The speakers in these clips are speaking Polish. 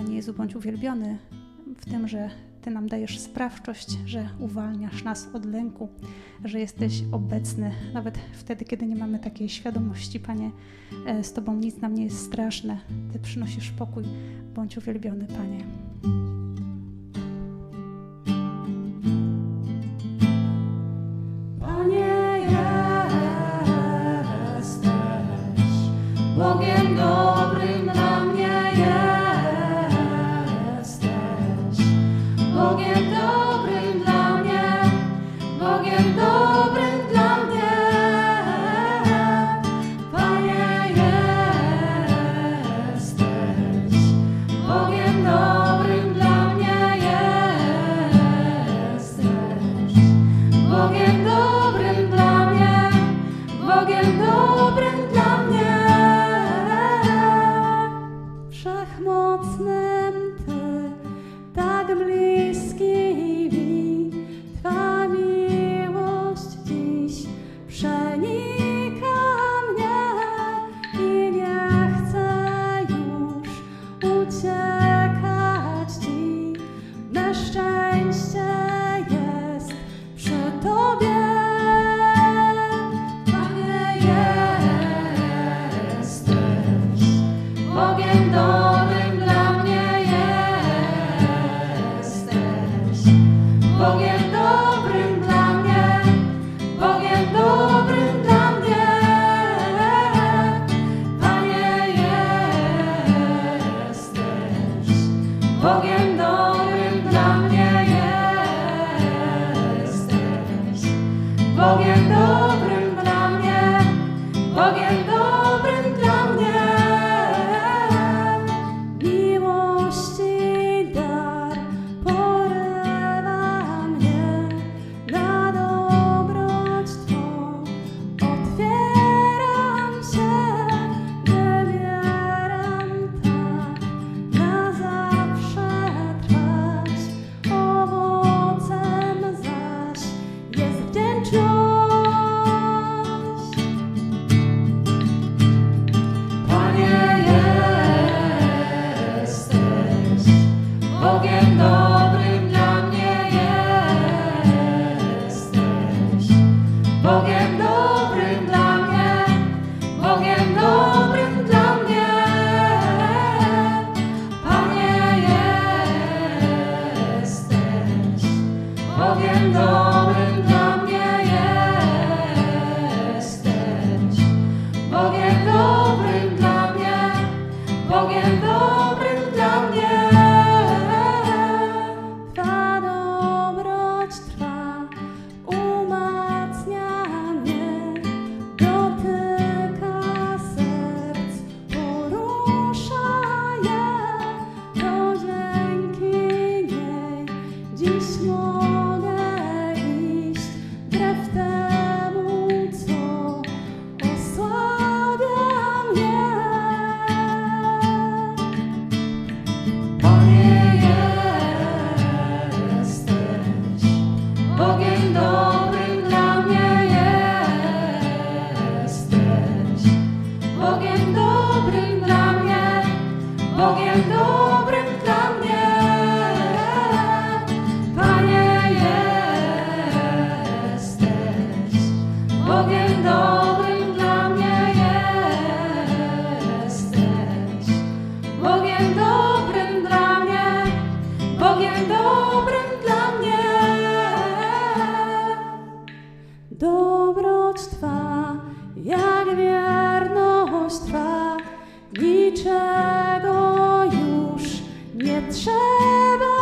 Panie Jezu, bądź uwielbiony w tym, że Ty nam dajesz sprawczość, że uwalniasz nas od lęku, że jesteś obecny nawet wtedy, kiedy nie mamy takiej świadomości. Panie, e, z Tobą nic nam nie jest straszne. Ty przynosisz pokój. Bądź uwielbiony, Panie. Panie Bogiem dobrym dla mnie, Bogiem dobrym dla mnie. Panie jesteś, Bogiem dobrym dla mnie jesteś. Bogiem dobrym dla mnie, Bogiem dobrym Bogiem dobrym dla mnie jesteś. Bogiem dobrym dla mnie, Bogiem dobrym dla mnie. Panie jesteś, Bogiem dobrym dla mnie jesteś. Bogiem dobrym Bogiem Bogiem dobrym dla mnie. Panie trzeba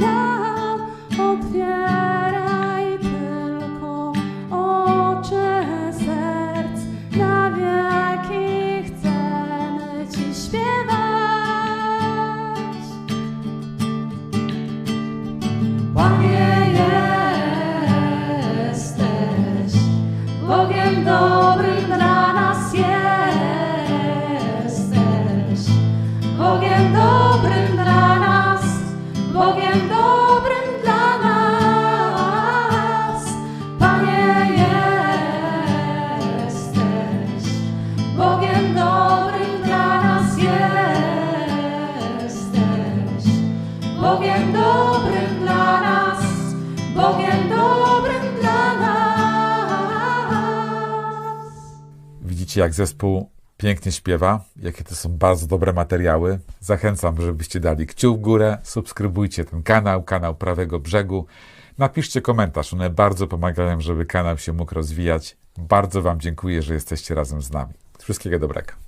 nam. Otwieraj tylko oczy serc, na wieki chcemy Ci śpiewać. Panie jesteś, Bogiem dobrym dla nas jesteś. Bogiem dobrym dla nas, Bogiem dobrym dla nas. Panie jesteś, Bogiem dobrym dla nas jesteś. Bogiem dobrym dla nas, Bogiem dobrym dla nas. Widzicie, jak zespół pięknie śpiewa, jakie to są bardzo dobre materiały. Zachęcam, żebyście dali kciuk w górę, subskrybujcie ten kanał, kanał Prawego Brzegu. Napiszcie komentarz, one bardzo pomagają, żeby kanał się mógł rozwijać. Bardzo Wam dziękuję, że jesteście razem z nami. Wszystkiego dobrego.